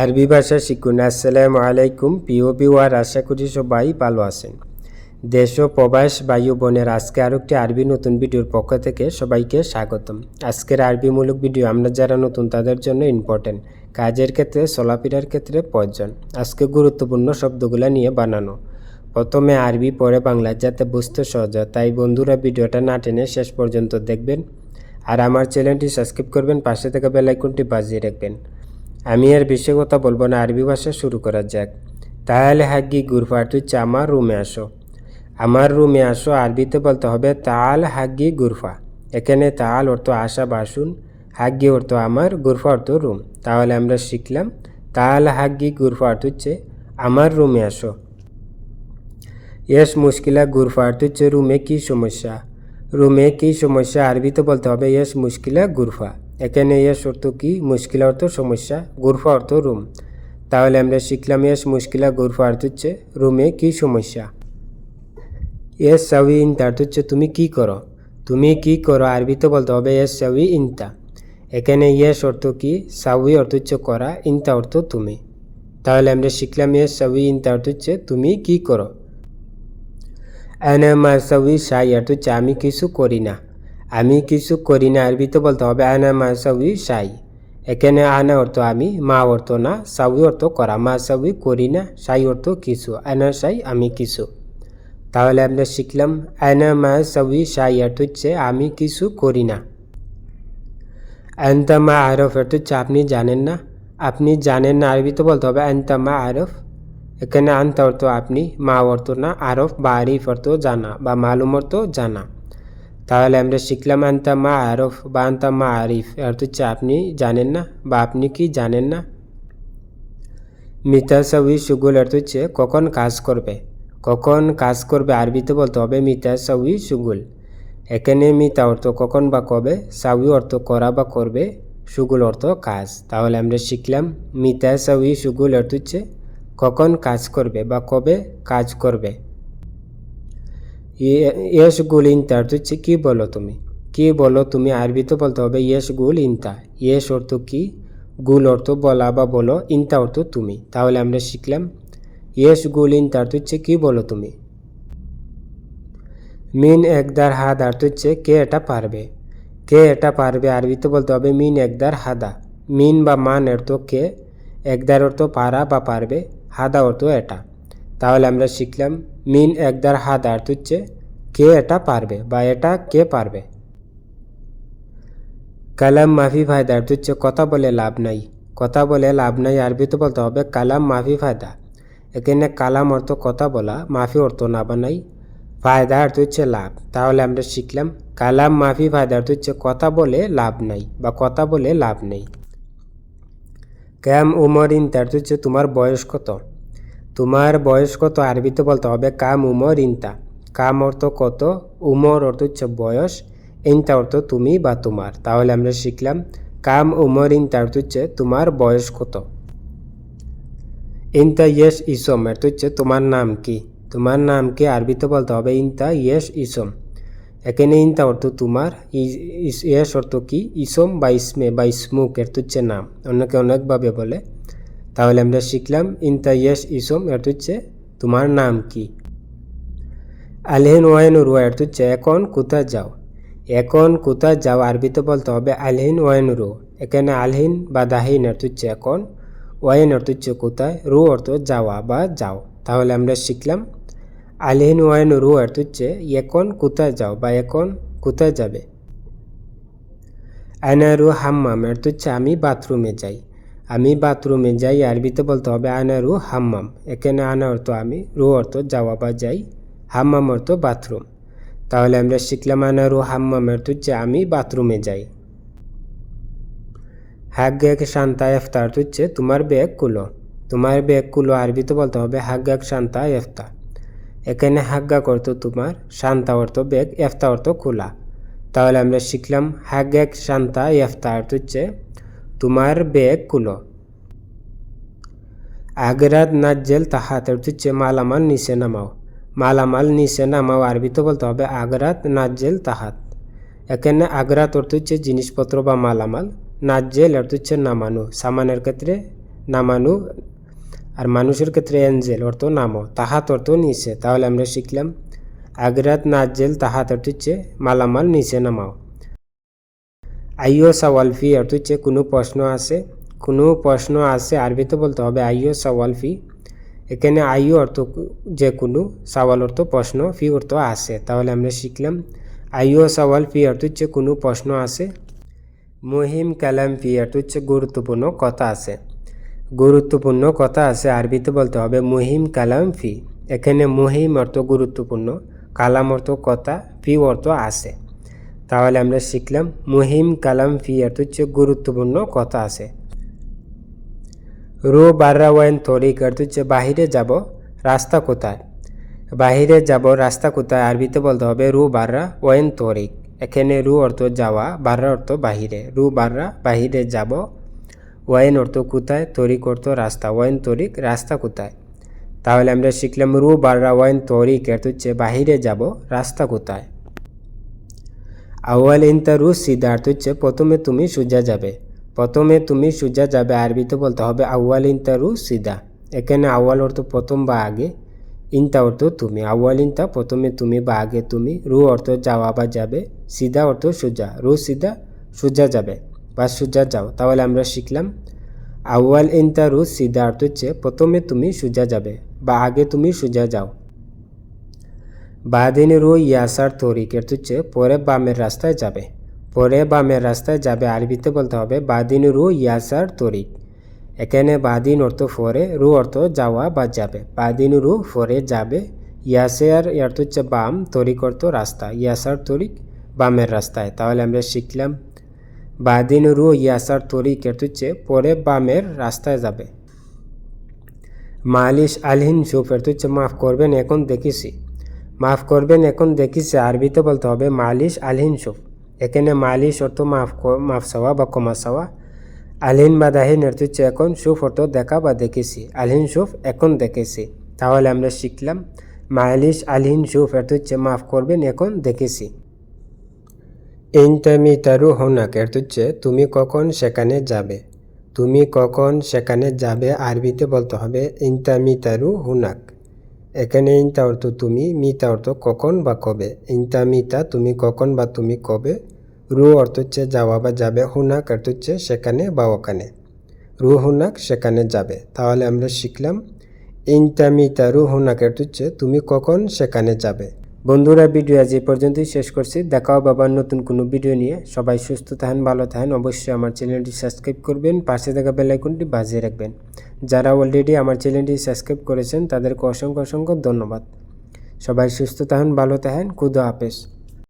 আরবি ভাষা শিখুন। আসসালামু আলাইকুম। প্রিয় বিওয়ার আশা করি সবাই ভালো আছেন। দেশ ও প্রবাস বায়ু বনের, আজকে আরও একটি আরবি নতুন ভিডিওর পক্ষ থেকে সবাইকে স্বাগতম। আজকের আরবিমূলক ভিডিও আমরা যারা নতুন, তাদের জন্য ইম্পর্টেন্ট কাজের ক্ষেত্রে, চলাফেরার ক্ষেত্রে প্রয়োজন। আজকে গুরুত্বপূর্ণ শব্দগুলো নিয়ে বানানো। প্রথমে আরবি, পরে বাংলা, যাতে বুঝতে সহজ হয়। তাই বন্ধুরা, ভিডিওটা না টেনে শেষ পর্যন্ত দেখবেন। আর আমার চ্যানেলটি সাবস্ক্রাইব করবেন, পাশে থেকে বেলাইকনটি বাজিয়ে রাখবেন। আমি আর বেশি কথা বলব না, আরবি ভাষা শুরু করা যাক। তাহলে হাগি গুরফা তুই আমার রুমে আসো। আমার রুমে আসো, আরবিতে বলতে হবে তাল হাগি গুরফা। এখানে তাল অর্থ আশা বাসুন হাগি অর্থ আমার, গুরফা অর্থ রুম। তাহলে আমরা শিখলাম, তাল হাগি গুরফা অর্থ হচ্ছে আমার রুমে আসো। ইয়েস মুশকিলা, গুরফা অর্থ হচ্ছে রুমে কী সমস্যা? রুমে কী সমস্যা? আরবিতে বলতে হবে ইয়েস মুশকিলা, গুরফা। এখানে ইয়েস অর্থ কি? মুশকিলা অর্থ সমস্যা, গুরফা অর্থ রুম। তাহলে আমরা শিখলাম ইয়েস মুশকিলা, গুরফা অর্থ হচ্ছে রুমে কি সমস্যা। ইয়েস সাউই ইনতা অর্থ হচ্ছে তুমি কি করো? তুমি কি করো? আরবিতে বলতে হবে ইয়েস সাউই ইনতা। এখানে ইয়েস অর্থ কি? সাউই অর্থ হচ্ছে করা, ইনতা অর্থ তুমি। তাহলে আমরা শিখলাম ইয়েস সাউই ইনতা অর্থ হচ্ছে তুমি কি করো? আনা মা সাউই সাই অর্থ হচ্ছে আমি কিছু করি না। আমি কিছু করি না আরবিতে বলতে, হবে আনা মা সাউই সাই। এখানে আনা অর্থ আমি, মা অর্থ না সাউই অর্থ করা। মা সাউই করি না, সাই অর্থ কিছু, আনা সাই আমি কিছু। তাহলে আমরা শিখলাম, আনা মা সাউই সাই অর্থ হচ্ছে, আমি কিছু করি না। আন্তামা আরফ অর্থ হচ্ছে, আপনি জানেন না। আপনি জানেন না আরবিতে বলতে, হবে আন্তামা আরফ। এখানে আনতা অর্থ আপনি, মা অর্থ না, আরফ বা আরিফ অর্থ জানা, বা মালুম অর্থ জানা। তাহলে আমরা শিখলাম আন্তা মা আরফ বা আন্তা মা আরিফ অর্থ হচ্ছে আপনি জানেন না বা আপনি কি জানেন না। মিতাসাউই সুগুল অর্থ হচ্ছে কখন কাজ করবে। কখন কাজ করবে আরবিতে বলতে হবে মিতাসাউই সুগুল। এখানে মিতা অর্থ কখন বা কবে সাউই অর্থ করা বা করবে, সুগুল অর্থ কাজ। তাহলে আমরা শিখলাম মিতাসাউই সুগুল অর্থ হচ্ছে কখন কাজ করবে বা কবে কাজ করবে। ইয়েস গুল ইনতা অর্থ হচ্ছে কী বলো তুমি? কি বলো তুমি? আরবিতে বলতে হবে ইয়েস গুল ইনতা ইয়েস অর্থ কি? গুল অর্থ বলা বা বলো, ইনতা অর্থ তুমি। তাহলে আমরা শিখলাম ইয়েস গুল ইনতা অর্থ হচ্ছে কী বলো তুমি? মিন একদার হাদ অর্থ হচ্ছে কে এটা পারবে? কে এটা পারবে? আরবিতে বলতে হবে মিন একদার হাদা। মিন বা মান অর্থ কে? একদার অর্থ পারা বা পারবে, হাদা অর্থ এটা। তাহলে আমরা শিখলাম মিন একদার হাদা অর্থ হচ্ছে কে এটা পারবে বা এটা কে পারবে? কালাম মাফি ফায়দা হচ্ছে কথা বলে লাভ নাই। কথা বলে লাভ নাই আরবিতে বলতে হবে কালাম মাফি ফায়দা। এখানে কালাম অর্থ কথা বলা, মাফি অর্থ না বানাই, ফায়দা অর্থ হচ্ছে লাভ। তাহলে আমরা শিখলাম, কালাম মাফি ফায়দা অর্থ হচ্ছে কথা বলে লাভ নাই বা কথা বলে লাভ নেই। ক্যাম উমর ইনতা অর্থ হচ্ছে তোমার বয়স কত? তোমার বয়স কত? আরবিতে বলতে হবে, কাম উমর ইনতা। কাম অর্থ কত? উমর অর্থ হচ্ছে বয়স, ইনতা অর্থ তুমি বা তোমার। তাহলে আমরা শিখলাম, কাম উমর ইনতা অর্থ হচ্ছে তোমার বয়স কত। ইনতা ইয়েস ইসম অর্থ হচ্ছে তোমার নাম কি? তোমার নাম কি? আরবিতে বলতে হবে, ইনতা ইয়েস ইসম। এখানে ইনতা অর্থ তোমার ইয়েস অর্থ কি? ইসম বা ইসমে বা ইসমুক অর্থ হচ্ছে নাম। অনেকে অনেকভাবে বলে। তাহলে আমরা শিখলাম, ইনতা ইয়েস ইসম অর্থ হচ্ছে তোমার নাম কি। আলহিন ওয়াইন রুয়া অর্থ হচ্ছে, এখন কোথায় যাও? এখন কোথায় যাও? আরবিতে বলতে হবে, আলহিন ওয়াইন রু এখানে আলহিন বা দাহিন অর্থ হচ্ছে, এখন। ওয়াইন অর্থ হচ্ছে, কোথায়? রু অর্থ, যাওয়া বা যাও। তাহলে আমরা শিখলাম, আলহিন ওয়াইন রু অর্থ হচ্ছে, এখন কোথায় যাও বা এখন কোথায় যাবে? আয়নারু হাম্মাম অর্থ হচ্ছে, আমি বাথরুমে যাই। আমি বাথরুমে যাই আরবিতে বলতে হবে আয়নারু হাম্মাম। এখানে আনা অর্থ আমি, রু অর্থ যাওয়া বা যাই, হাম্মাম অর্থ বাথরুম। তাহলে আমরা শিখলাম আনারু হাম্মাম অর্থ হচ্ছে আমি বাথরুমে যাই। হাগ্গাক শান্তা এফতা অর্থ হচ্ছে তোমার ব্যাগ কুলো। তোমার ব্যাগ কুলো আরবিতে বলতে হবে হাগ্গাক শান্তা এফতা। এখানে হাগ্গাক অর্থ তোমার, শান্তা অর্থ ব্যাগ, এফতা অর্থ খোলা তাহলে আমরা শিখলাম হাগ্গাক শান্তা এফতা অর্থ হচ্ছে তোমার ব্যাগ কুলো। আগরাত নাজ্জেল তাহাত অর্থ হচ্ছে মালামাল নিচে নামাও। মালামাল নিচে নামাও আরবিতে বলতে হবে আগরাত নাজ্জেল তাহাত এখানে আগরাত অর্থ হচ্ছে জিনিসপত্র বা মালামাল নাজ্জেল অর্থ হচ্ছে নামানো। সামানের ক্ষেত্রে নামানু, আর মানুষের ক্ষেত্রে এঞ্জেল অর্থ নামো। তাহাত অর্থ নিচে, তাহলে আমরা শিখলাম। আগরাত নাজেল তাহাত অর্থ হচ্ছে মালামাল নিচে নামাও। আইও সওয়ালফি অর্থ হচ্ছে কোনো প্রশ্ন আছে, কোনো প্রশ্ন আছে, আরবিতে বলতে হবে আইও সওয়ালফি এখানে আইও অর্থ যে কোনো, সওয়াল অর্থ প্রশ্ন, ফি অর্থ আছে। তাহলে আমরা শিখলাম আইও সওয়াল ফি অর্থ হচ্ছে কোনো প্রশ্ন আছে। মহিম কালাম ফি অর্থ হচ্ছে গুরুত্বপূর্ণ কথা আছে। গুরুত্বপূর্ণ কথা আছে, আরবিতে বলতে হবে মহিম কালাম ফি। এখানে মহিম অর্থ গুরুত্বপূর্ণ, কালাম অর্থ কথা, ফি অর্থ আছে। তাহলে আমরা শিখলাম মুহিম কালাম ফি অর্থ হচ্ছে গুরুত্বপূর্ণ কথা আছে। রো বাররা ওয়াইন তরিক অর্থ হচ্ছে বাহিরে যাব, রাস্তা কোথায়? বাহিরে যাব, রাস্তা কোথায়? আরবিতে বলতে হবে রু বাররা ওয়াইন তরিক। এখানে রু অর্থ যাওয়া, বাররা অর্থ বাহিরে। রু বাররা বাহিরে যাব, ওয়াইন অর্থ কোথায়? তরিক অর্থ রাস্তা। ওয়াইন তরিক রাস্তা কোথায়? তাহলে আমরা শিখলাম রু বাররা ওয়াইন তরিক অর্থ হচ্ছে বাহিরে যাব, রাস্তা কোথায়? আউয়াল ইনতা রু সিদা হচ্ছে, প্রথমে তুমি সোজা যাবে। প্রথমে তুমি সোজা যাবে আরবিতে বলতে হবে, আউয়াল ইনতা রু সিদা। এখানে আউয়াল অর্থ প্রথম বা আগে, ইনতা অর্থ তুমি। আউয়াল ইনতা, প্রথমে তুমি বা আগে তুমি। রু অর্থ যাওয়া বা যাবে। সিদা অর্থ সোজা। রু সিদা, সোজা যাবে বা সোজা যাও। তাহলে আমরা শিখলাম, আউয়াল ইনতা রু সিদা অর্থ হচ্ছে, প্রথমে তুমি সোজা যাবে বা আগে তুমি সোজা যাও। বাদিনী রু ইয়াসার তরিক এর হচ্ছে পরে বামের রাস্তায় যাবে পরে বামের রাস্তায় যাবে আরবিতে বলতে হবে বাদিন রু ইয়াসার তরিক এখানে বাদিন অর্থ ফরে রু অর্থ যাওয়া বা যাবে বাদিন রু ফরে যাবে ইয়াসের অর্থ হচ্ছে বাম তরিক অর্থ রাস্তা ইয়াসার তরিক বামের রাস্তায় তাহলে আমরা শিখলাম বাদিন রু ইয়াসার তরিক এর হচ্ছে পরে বামের রাস্তায় যাবে মালিশ আলহিন সুফ এর হচ্ছে মাফ করবেন এখন দেখেছি মাফ করবেন, এখন দেখিছে আরবিতে বলতে হবে মালিশ আলহিন সুফ। এখানে মালিশ অর্থ মাফ মাফ চাওয়া বা ক্ষমা চাওয়া। আলহিন বা দাহিন অর্থ হচ্ছে এখন সুফ অর্থ দেখা বা দেখেছি। আলহিন সুফ এখন দেখেছি। তাহলে আমরা শিখলাম, মালিশ আলহিন সুফ অর্থ হচ্ছে মাফ করবেন, এখন দেখেছি। ইনতামি তারু হোনাক অর্থ হচ্ছে তুমি কখন সেখানে যাবে। তুমি কখন সেখানে যাবে আরবিতে বলতে হবে ইনতামি তারু হুনাক। এখানে ইনতা অর্থ তুমি মিতা অর্থ কখন বা কবে? ইনতা, মিতা, তুমি কখন বা তুমি কবে? রু অর্থ হচ্ছে যাওয়া বা যাবে, হুনাক অর্থ হচ্ছে সেখানে বা ওখানে। রু, হুনাক সেখানে যাবে। তাহলে আমরা শিখলাম, ইনতা, মিতা, রু, হুনাক অর্থ হচ্ছে তুমি কখন, সেখানে যাবে। বন্ধুরা, ভিডিও আজ এই পর্যন্তই শেষ করছি। দেখাও বাবার নতুন কোনো ভিডিও নিয়ে। সবাই সুস্থ থাকেন, ভালো থাকেন। অবশ্যই আমার চ্যানেলটি সাবস্ক্রাইব করবেন, পাশে থাকা বেলাইকনটি বাজিয়ে রাখবেন। যারা অলরেডি আমার চ্যানেলটি সাবস্ক্রাইব করেছেন, তাদেরকে অসংখ্য অসংখ্য ধন্যবাদ। সবাই সুস্থ থাকুন, ভালো থাকেন, খুদা হাফেজ।